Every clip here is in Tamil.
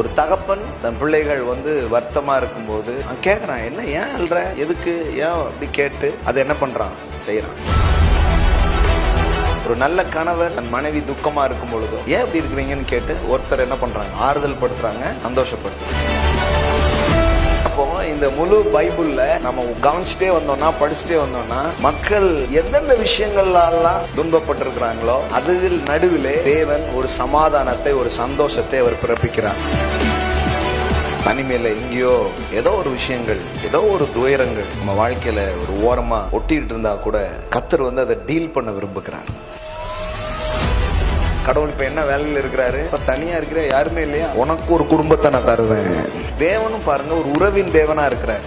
ஒரு தகப்பன் தன் பிள்ளைகள் வந்து வருத்தமா இருக்கும்போது அவன் கேட்கறான் என்ன ஏன் அல்ற எதுக்கு? ஏன் அப்படி கேட்டு? அதை என்ன பண்றான்? செய்யறான் ஒரு நல்ல கணவர் தன் மனைவி துக்கமா இருக்கும் பொழுதோ ஏன் இப்படி இருக்கிறீங்கன்னு கேட்டு ஒருத்தர் என்ன பண்றாங்க? ஆறுதல் படுத்துறாங்க சந்தோஷப்படுத்துறாங்க. அப்போ இந்த முழு பைபிள்ல நம்ம கவனிச்சுட்டே வந்தோம்னா படிச்சுட்டே வந்தோம்னா மக்கள் எந்தெந்த விஷயங்கள்லாம் துன்பப்பட்டிருக்கிறாங்களோ அதில் நடுவிலே தேவன் ஒரு சமாதானத்தை ஒரு சந்தோஷத்தை அவர் பிறப்பிக்கிறார். தனிமையில எங்கேயோ ஏதோ ஒரு விஷயங்கள் ஏதோ ஒரு துயரங்கள் நம்ம வாழ்க்கையில ஒரு ஓரமா ஒட்டிட்டு இருந்தா கூட கத்தர் வந்து அதை டீல் பண்ண விரும்புகிறார். கடவுள் இப்ப என்ன வேலையில இருக்கிறாரு? இப்ப தனியா இருக்கிற யாருமே இல்லையா? உனக்கு ஒரு குடும்பத்தை நான் தருவேன். தேவனும் பாருங்க ஒரு உறவின் தேவனா இருக்கிறார்.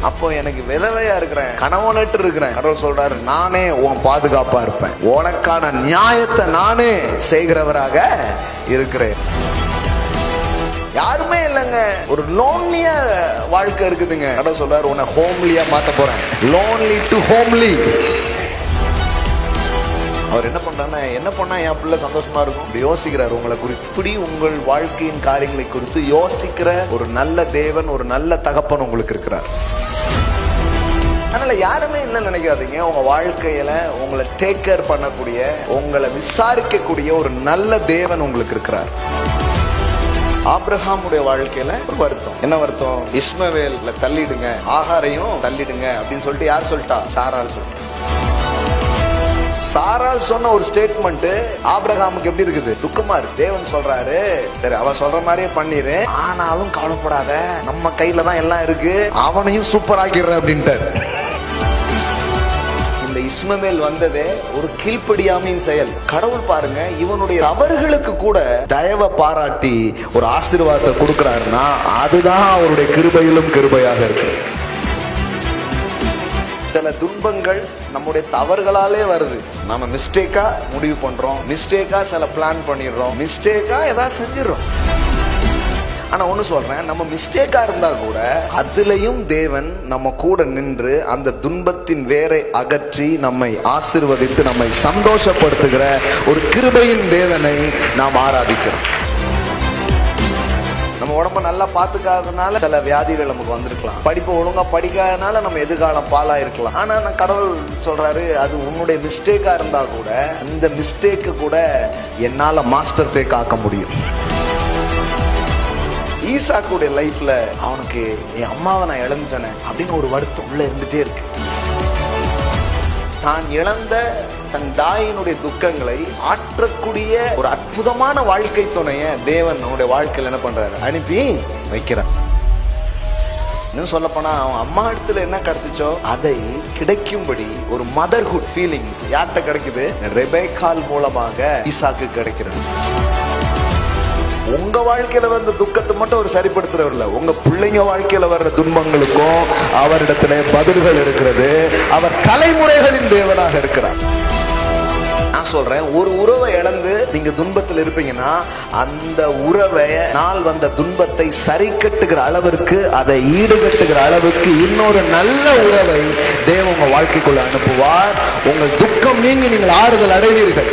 அப்போ எனக்கு விதவையா இருக்கிறேன் கணவனட்டு இருக்கிறேன். கடவுள் சொல்றாரு நானே உன் பாதுகாப்பா இருப்பேன். உனக்கான நியாயத்தை நானே செய்கிறவராக இருக்கிறேன். யாருமே இல்லைங்க. ஒரு லோன்லியா வாழ்க்கை இருக்குதுங்க. கடவுள் சொல்றாரு உன்னை ஹோம்லியா மாத்த போறேன். லோன்லி டு ஹோம்லி அவர் என்ன பண்றாருன்னா என்ன பண்ணா என் பிள்ளை சந்தோஷமா இருக்கும்? யோசிக்கிறார். உங்களை குறித்து இப்படி உங்கள் வாழ்க்கையின் காரியங்களை குறித்து யோசிக்கிற ஒரு நல்ல தேவன் ஒரு நல்ல தகப்பன் உங்களுக்கு இருக்கிறார். அதனால யாருமே என்ன நினைக்காதீங்க உங்க வாழ்க்கையில உங்களை டேக் கேர் பண்ணக்கூடிய உங்களை விசாரிக்கக்கூடிய ஒரு நல்ல தேவன் உங்களுக்கு இருக்கிறார். ஆப்ரஹாமுடைய வாழ்க்கையில ஒரு வருத்தம். என்ன வருத்தம்? இஸ்மவேல்ல தள்ளிடுங்க ஆகாரையும் தள்ளிடுங்க அப்படின்னு சொல்லிட்டு யார் சொல்லிட்டா? சாரால் சொல்லிட்டா. சாரால் சொன்ன ஒரு ஸ்டேட்மெண்ட் ஆபிரகாமுக்கு எப்படி இருக்குது? துக்கமா இருக்கு. தேவன் சொல்றாரு. சரி அவ சொல்ற மாதிரியே பண்ணிரு. ஆனாலும் கவலைப்படாத. நம்ம கையில தான் எல்லாம் இருக்கு. அவனையும் சூப்பர் ஆக்கிடுறேன் அப்படின்ட்டு இந்த இஸ்மமேல் வந்ததே ஒரு கீழ்ப்படியாமையின் செயல். கடவுள் பாருங்க இவனுடைய அவர்களுக்கு கூட தயவை பாராட்டி ஒரு ஆசீர்வாதத்தை கொடுக்கிறாருன்னா அதுதான் அவருடைய கிருபையிலும் கிருபையாக இருக்கு. சில துன்பங்கள் நம்முடைய தவறுகளாலே வருது. நம்ம மிஸ்டேக்கா முடிவு பண்றோம். மிஸ்டேக்கா சில பிளான் பண்ணிடுறோம். மிஸ்டேக்கா ஏதாவது செஞ்சிடறோம். ஆனா ஒண்ணு சொல்றேன் நம்ம மிஸ்டேக்கா இருந்தா கூட அதுலயும் தேவன் நம்ம கூட நின்று அந்த துன்பத்தின் வேரை அகற்றி நம்மை ஆசிர்வதித்து நம்மை சந்தோஷப்படுத்துகிற ஒரு கிருபையின் தேவனை நாம் ஆராதிக்கிறோம். நம்ம உடம்ப நல்லா பாத்துக்காதனால சில வியாதிகள் நமக்கு வந்திருக்கலாம். படிப்பு ஒழுங்கா படிக்காதனால நம்ம எதிர்காலம் பாலா இருக்கலாம் ஆனா நான் கடவுள் சொல்றாரு அது உன்னுடைய மிஸ்டேக்கா இருந்தா கூட இந்த மிஸ்டேக்கு கூட என்னால மாஸ்டர் டேக் ஆக்க முடியும். ஈசாக்குடைய லைஃப்ல அவனுக்கு என் அம்மாவை நான் இழந்துட்டேனே அப்படின்னு ஒரு வருத்தம் உள்ள இருந்துட்டே இருக்கு. தான் இழந்த தன் தாயினுடைய துக்கங்களை ஆற்றக்கூடிய ஒரு அற்புதமான வாழ்க்கை துணைய தேவன் அவனுடைய வாழ்க்கையில் என்ன பண்றாரு? அனுப்பி வைக்கிறான் இன்னும் சொல்ல போனா அவன் அம்மா இடத்துல என்ன கிடைச்சிச்சோ அதை கிடைக்கும்படி ஒரு மதர்ஹுட் ஃபீலிங்ஸ் யார்கிட்ட கிடைக்குது? ரெபேக்கால் மூலமாக ஈசாக்கு கிடைக்கிறது. உங்க வாழ்க்கையில வந்த துக்கத்தை மட்டும் அவர் சரிப்படுத்துறவர் இல்ல. உங்க பிள்ளைங்க வாழ்க்கையில வர்ற துன்பங்களுக்கும் அவரிடத்துல பதில்கள் இருக்கிறது. அவர் தலைமுறைகளின் தேவனாக இருக்கிறார். நான் சொல்றேன் ஒரு உறவை இழந்து நீங்க துன்பத்தில் இருப்பீங்கன்னா அந்த உறவை நாள் வந்த துன்பத்தை சரி கட்டுகிற அளவிற்கு அதை ஈடுகட்டுகிற அளவுக்கு இன்னொரு நல்ல உறவை தேவ உங்க வாழ்க்கைக்குள்ள அனுப்புவார். உங்கள் துக்கம் நீங்கி நீங்கள் ஆறுதல் அடைவீர்கள்.